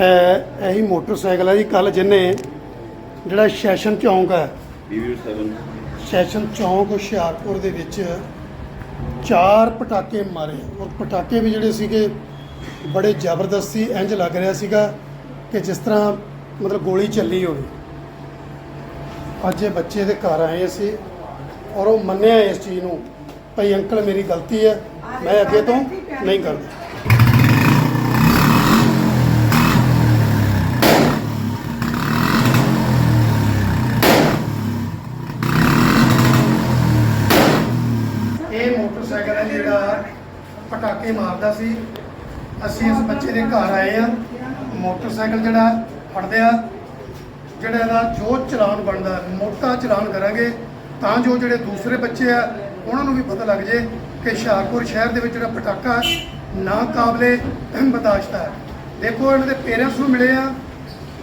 ਇਹ ਇਹੀ ਮੋਟਰਸਾਈਕਲ ਹੈ ਜੀ ਕੱਲ ਜਿਹਨੇ ਜਿਹੜਾ ਸੈਸ਼ਨ ਚੌਂਕ ਹੈ BB7 ਸੈਸ਼ਨ ਚੌਂਕ ਹੁਸ਼ਿਆਰਪੁਰ ਦੇ ਵਿੱਚ ਚਾਰ ਪਟਾਕੇ ਮਾਰੇ। ਔਰ ਪਟਾਕੇ ਵੀ ਜਿਹੜੇ ਸੀਗੇ ਬੜੇ ਜ਼ਬਰਦਸਤ ਇੰਜ ਲੱਗ ਰਿਹਾ ਸੀਗਾ ਕਿ ਜਿਸ ਤਰ੍ਹਾਂ ਮਤਲਬ ਗੋਲੀ ਚੱਲੀ ਹੋਵੇ। ਅੱਜ ਇਹ ਬੱਚੇ ਦੇ ਘਰ ਆਏ ਸੀ ਔਰ ਉਹ ਮੰਨਿਆ ਇਸ ਚੀਜ਼ ਨੂੰ ਭਈ ਅੰਕਲ ਮੇਰੀ ਗਲਤੀ ਹੈ ਮੈਂ ਅੱਗੇ ਤੋਂ ਨਹੀਂ ਕਰਦਾ ਇਹ ਮੋਟਰਸਾਈਕਲ ਹੈ ਜਿਹੜਾ ਪਟਾਕੇ ਮਾਰਦਾ ਸੀ। ਅਸੀਂ ਇਸ ਬੱਚੇ ਦੇ ਘਰ ਆਏ ਆ। ਮੋਟਰਸਾਈਕਲ ਜਿਹੜਾ ਫੜਦੇ ਆ, ਜਿਹੜਾ ਇਹਦਾ ਜੋ ਚਲਾਨ ਬਣਦਾ, ਮੋਟਾ ਚਲਾਨ ਕਰਾਂਗੇ, ਤਾਂ ਜੋ ਜਿਹੜੇ ਦੂਸਰੇ ਬੱਚੇ ਆ, ਉਹਨਾਂ ਨੂੰ ਵੀ ਪਤਾ ਲੱਗ ਜੇ ਕਿ ਹੁਸ਼ਿਆਰਪੁਰ ਸ਼ਹਿਰ ਦੇ ਵਿੱਚ ਜਿਹੜਾ ਪਟਾਕਾ ਨਾ ਕਾਬਲੇ ਬਰਦਾਸ਼ਤ ਹੈ ਦੇਖੋ, ਇਹਨਾਂ ਦੇ ਪੇਰੈਂਟਸ ਨੂੰ ਮਿਲੇ ਆ।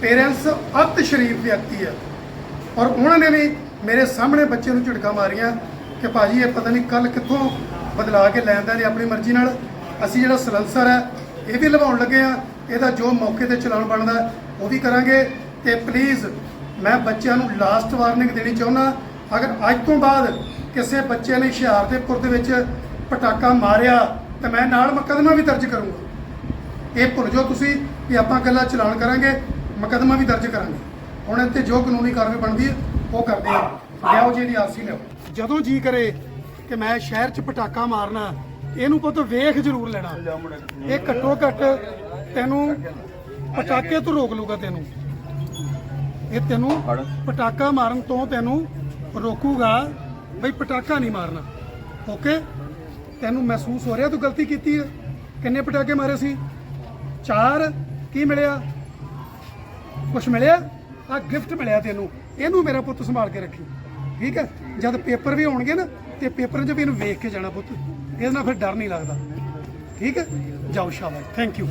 ਪੇਰੈਂਟਸ ਅਤ ਸ਼ਰੀਫ ਵਿਅਕਤੀ ਆ। ਔਰ ਉਹਨਾਂ ਨੇ ਵੀ ਮੇਰੇ ਸਾਹਮਣੇ ਬੱਚੇ ਨੂੰ ਝਿੜਕਾਂ ਮਾਰੀਆਂ ਕਿ ਭਾਜੀ, ਇਹ ਪਤਾ ਨਹੀਂ ਕੱਲ ਕਿੱਥੋਂ ਬਦਲਾ ਕੇ ਲੈਂਦਾ ਨੇ ਆਪਣੀ ਮਰਜ਼ੀ ਨਾਲ ਅਸੀਂ ਜਿਹੜਾ ਸਲੰਸਰ ਹੈ, ਇਹ ਵੀ ਲਵਾਉਣ ਲੱਗੇ ਆ ਇਹਦਾ ਜੋ ਮੌਕੇ ਤੇ ਚਲਾਉਣ ਬਣਦਾ, ਉਹ ਵੀ ਕਰਾਂਗੇ। ਤੇ ਪਲੀਜ਼ ਮੈਂ ਬੱਚਿਆਂ ਨੂੰ ਲਾਸਟ ਵਾਰਨਿੰਗ ਦੇਣੀ ਚਾਹੁੰਦਾ, ਅਗਰ ਅੱਜ ਤੋਂ ਬਾਅਦ ਕਿਸੇ ਬੱਚੇ ਨੇ ਹੁਸ਼ਿਆਰਪੁਰ ਦੇ ਵਿੱਚ ਪਟਾਕਾ ਮਾਰਿਆ, ਤੇ ਮੈਂ ਨਾਲ ਮੁਕੱਦਮਾ ਵੀ ਦਰਜ ਕਰੂੰਗਾ। ਇਹ ਭੁੱਲ ਜਾਓ ਤੁਸੀਂ ਵੀ ਆਪਾਂ ਗੱਲਾਂ ਚਲਾਨ ਕਰਾਂਗੇ, ਮੁਕੱਦਮਾ ਵੀ ਦਰਜ ਕਰਾਂਗੇ। ਹੁਣ ਇੱਥੇ ਜੋ ਕਾਨੂੰਨੀ ਕਾਰਵਾਈ ਬਣਦੀ ਹੈ, ਉਹ ਕਰਦੇ ਆ ਲਿਆਓ ਜੀ, ਇਹਦੀ ਆਰਸੀ ਲਿਆਓ। ਜਦੋਂ ਜੀ ਕਰੇ ਕਿ ਮੈਂ ਸ਼ਹਿਰ 'ਚ ਪਟਾਕਾ ਮਾਰਨਾ ਇਹਨੂੰ ਪੁੱਤ ਵੇਖ ਜ਼ਰੂਰ ਲੈਣਾ। ਇਹ ਘੱਟੋ ਘੱਟ ਤੈਨੂੰ ਪਟਾਕੇ ਤੋਂ ਰੋਕ ਲੂਗਾ ਤੈਨੂੰ। ਇਹ ਤੈਨੂੰ ਪਟਾਕਾ ਮਾਰਨ ਤੋਂ ਤੈਨੂੰ ਰੋਕੂਗਾ ਬਈ ਪਟਾਕਾ ਨਹੀਂ ਮਾਰਨਾ। ਓਕੇ? ਤੈਨੂੰ ਮਹਿਸੂਸ ਹੋ ਰਿਹਾ ਤੂੰ ਗਲਤੀ ਕੀਤੀ ਹੈ? ਕਿੰਨੇ ਪਟਾਕੇ ਮਾਰੇ ਸੀ? ਚਾਰ? ਕੀ ਮਿਲਿਆ? ਕੁਛ ਮਿਲਿਆ? ਆ ਗਿਫਟ ਮਿਲਿਆ ਤੈਨੂੰ। ਇਹਨੂੰ ਮੇਰਾ ਪੁੱਤ ਸੰਭਾਲ ਕੇ ਰੱਖੀ। ਠੀਕ ਹੈ? ਜਦ ਪੇਪਰ ਵੀ ਆਉਣਗੇ ਨਾ ਤੇ ਪੇਪਰਾਂ 'ਚ ਵੀ ਇਹਨੂੰ ਵੇਖ ਕੇ ਜਾਣਾ ਪੁੱਤ। ਇਹਦੇ ਨਾਲ ਫਿਰ ਡਰ ਨਹੀਂ ਲੱਗਦਾ। ਠੀਕ ਹੈ? ਜਾਓ ਸ਼ਾਬਾਸ਼। Thank you